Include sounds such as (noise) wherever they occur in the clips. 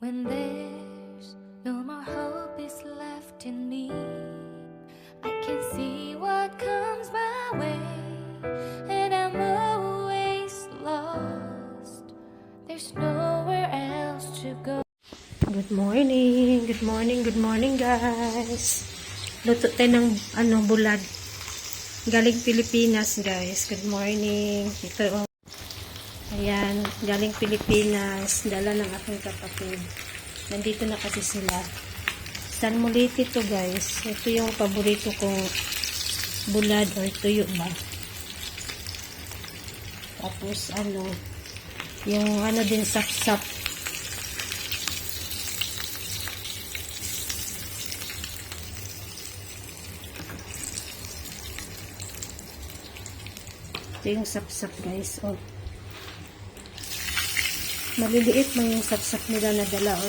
When there's no more hope is left in me, I can see what comes my way, and I'm always lost. There's nowhere else to go. Good morning, good morning, good morning guys. Luto tayo ng ano, bulad. Galing Pilipinas guys. Good morning. Ito. Ayan, galing Pilipinas. Dala ng aking kapatid. Nandito na kasi sila. San Muliti to guys. Ito yung paborito kong bulad or tuyo ba. Tapos ano, yung ano din sap-sap Ito yung sapsap guys. Oh. Maliliit man yung sapsap nila na dala. Oh.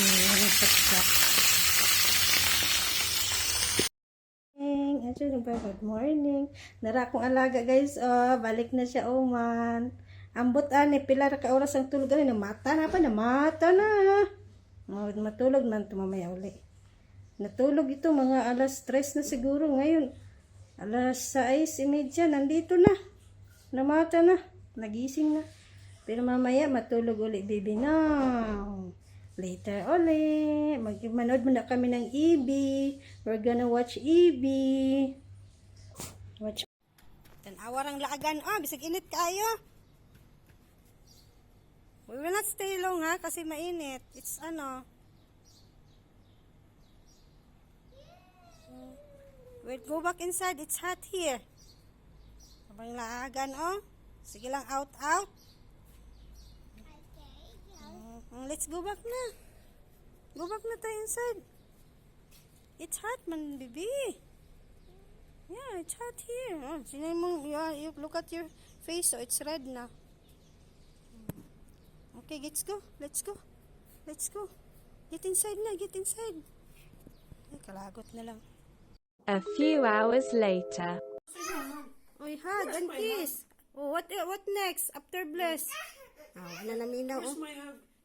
Ayan yung sapsap. Actually, good morning. Nara akong alaga guys. Oh, balik na siya oman. Ambot ani pila ra ka oras ang tulog na mata na pa na mata na. Oh, matulog man ito mamaya uli. Natulog ito mga alas 3 na siguro ngayon. Alas 6.30 nandito na. Namata na. Nagising na. Pero mamaya matulog uli baby na. Later uli. Magmanood muna kami ng EB. We're gonna watch EB. Watch. Tanawa ang laagan. Ah, bisag init kayo. We will not stay long ha kasi mainit. It's ano. Wait, go back inside. It's hot here. Abang laagan oh. Sige lang out out. Mm, let's go back na. Go back na tayo inside. It's hot man, baby. Yeah, it's hot here. Oh, sino mo, yeah, you look at your face, so it's red na. Okay, let's go. Let's go. Let's go. Get inside na. Get inside. Ay, kalagot na lang. A few hours later. Oy, hug and kiss. Oh, what what next? After bless. Oh, ano naminaw? Oh.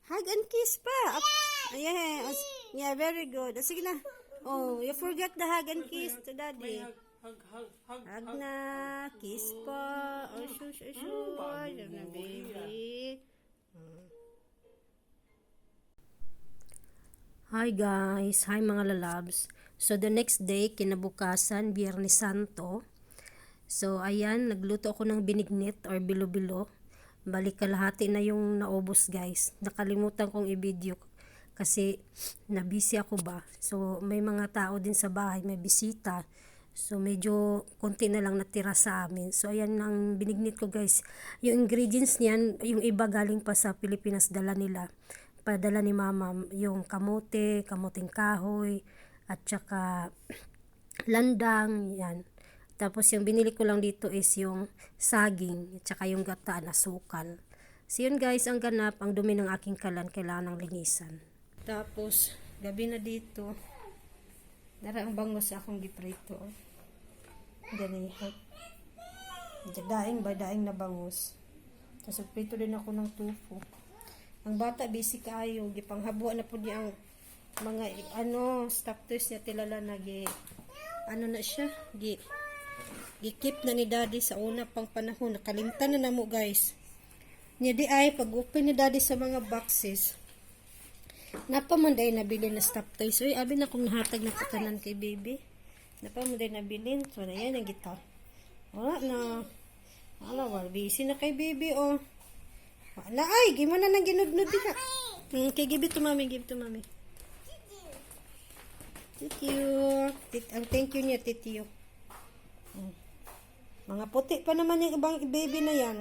Hug and kiss pa. Up, yeah, oh, yeah, very good. Oh, sige na. Oh, you forget the hug and kiss to daddy. Hug na. Kiss pa. Oh, shush, shush, shush. Yan na, baby. Hi guys, hi mga lalabs. So the next day, kinabukasan, Biyernes Santo. So ayan, nagluto ako ng binignit or bilo-bilo. Balik kalahati na yung naubos guys. Nakalimutan kong i-video kasi nabisi ako ba. So may mga tao din sa bahay, may bisita. So medyo konti na lang natira sa amin. So ayan ang binignit ko guys. Yung ingredients niyan, yung iba galing pa sa Pilipinas dala nila padala ni mama yung kamote, kamuting kahoy, at saka landang, yan. Tapos yung binili ko lang dito is yung saging, at saka yung gata na sukal. So yun guys, ang ganap, ang dumi ng aking kalan, kailangan ng linisan. Tapos, gabi na dito, dara ang bangos sa akong giprito. oh. Ganihan. Daing ba, daing na bangus. Tapos prito din ako ng tupo. Ang bata busy kayo, gipanghabuan na po niya ang mga ano toys niya tilala na gi ano na siya gi gikip na ni daddy sa una pang panahon. Nakalimtan na namo guys. Niya di ay pag open ni daddy sa mga boxes napamanday nabili na stock toys. Uy abi na kung nahatag na katanan kay baby. Napamanday nabilin so na yan ang gita. Wala na. Wala wala. Busy na kay baby oh. Wala ay, gimana nang ginudnud din ka. Hmm, okay, give it to mommy, give to mommy. You. Tit ang thank you niya, titiyo. Hmm. Mga puti pa naman yung ibang baby na yan.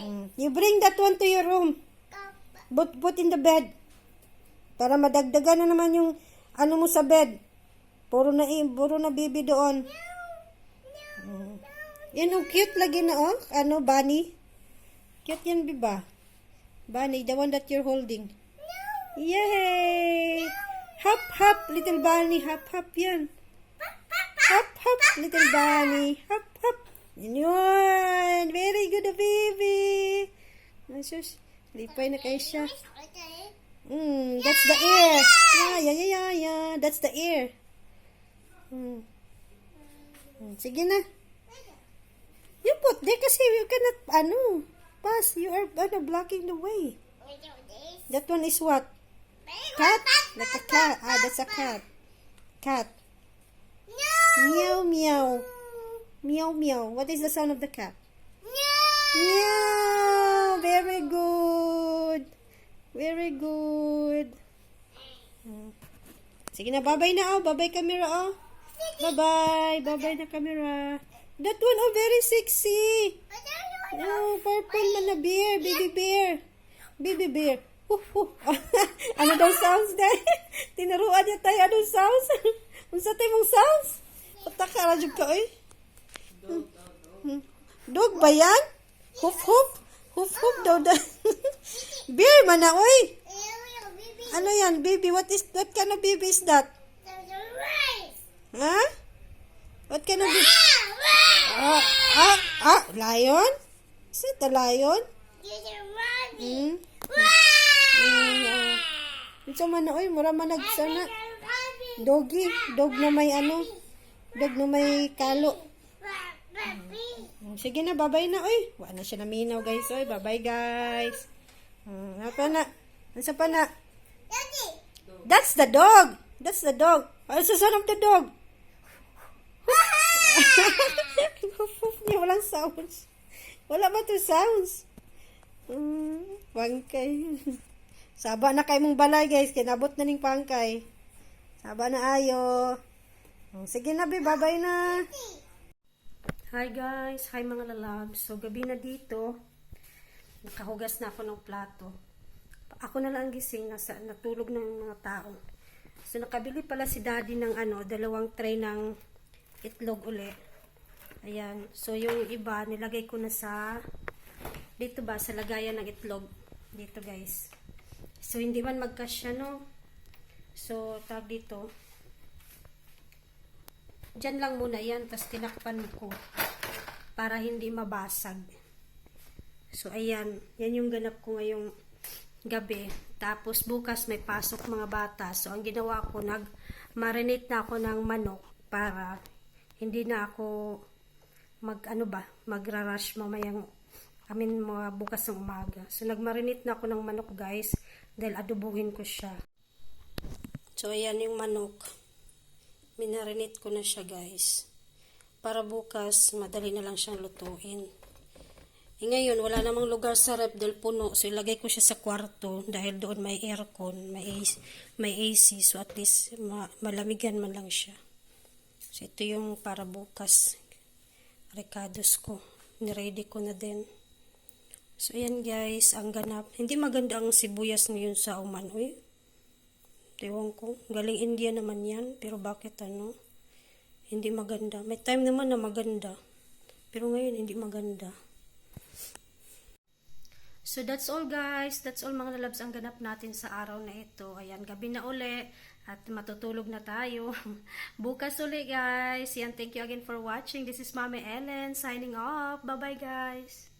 Hmm. You bring that one to your room. Put, put in the bed. Para madagdagan na naman yung ano mo sa bed. Puro na, puro na baby doon. Hmm. Yan, ang cute lagi na, oh. Ano, bunny? Cute yan, biba. Bunny, the one that you're holding. Yay! Hop, hop, little bunny. Hop, hop yan. Hop, hop, little bunny. Hop, hop. Yun! Very good, baby! Nasus, lipay na kayo siya. Mm, that's the ear. Yeah, yeah, yeah, yeah, yeah. That's the ear. Mm, Sige na. You put there kasi you cannot, ano, pass. You are, ano, blocking the way. That one is what? Cat? Like a cat. Ah, that's a cat. Cat. Meow, meow. Meow, meow. What is the sound of the cat? Meow. Very good. Very good. Sige na, bye-bye na, oh. Bye-bye camera, oh. Bye-bye. Bye-bye na camera. That one, oh, very sexy. Oh, purple man na bear. Baby bear. Baby bear. Huh, (laughs) huh. Ano daw sounds dahil? (laughs) Tinuruan niya tayo anong sounds? (laughs) Unsa tayo mong sounds? Pataka ra jud ka oy. Dog ba yan? Hoof hoof. Hoof hoof daw da. (laughs) bear man na oy. Ano yan, baby? What is what kind of baby is that? Ha? What kind of baby? Ah, ah, ah, lion? Is it a lion? Hmm? Mm, Ito man oy, mura man nagsana. Doggy, dog na may ano, dog na may kalo. Mm, Sige na, babay na, oy. Wala na siya naminaw, guys, oy. Babay, guys. Hmm, apa na? Nasa pa na? That's the dog. That's the dog. What's the sound of the dog? Hoof (laughs) niya, walang sounds. Wala ba to sounds? Mm, pangkay. (laughs) Saba na kay mong balay, guys. Kinabot na ning pangkay. Saba na ayo. Mm, Sige na, be. Babay na. Hi, guys. Hi, mga lalabs. So, gabi na dito. Nakahugas na ako ng plato. Ako na lang gising. Nasa, natulog ng mga tao. So, nakabili pala si daddy ng ano, dalawang tray ng itlog uli. Ayan. So, yung iba, nilagay ko na sa dito ba sa lagayan ng itlog dito guys so hindi man magkasya no? So tag dito. Dyan lang muna yan tapos tinakpan ko para hindi mabasag. So ayan. Yan yung ganap ko ngayong gabi. Tapos bukas may pasok mga bata. So ang ginawa ko nag marinate na ako ng manok para hindi na ako mag ano ba magra-rush mamayang amin mga bukas ng umaga. So, nagmarinate na ako ng manok, guys, dahil adobuhin ko siya. So, ayan yung manok. Minarinate ko na siya, guys. Para bukas, madali na lang siyang lutuin. E ngayon, wala namang lugar sa rep dahil puno. So, ilagay ko siya sa kwarto dahil doon may aircon, may AC, may AC. So, at least, ma malamigan man lang siya. So, ito yung para bukas. Recados ko. Niready ko na din. So, ayan guys, ang ganap. Hindi maganda ang sibuyas ngayon sa Oman. Uy, Ewan ko. Galing India naman yan. Pero bakit ano? Hindi maganda. May time naman na maganda. Pero ngayon, hindi maganda. So, that's all guys. That's all mga lalabs ang ganap natin sa araw na ito. Ayan, gabi na uli. At matutulog na tayo. (laughs) Bukas uli guys. Yan, thank you again for watching. This is Mami Ellen signing off. Bye-bye guys.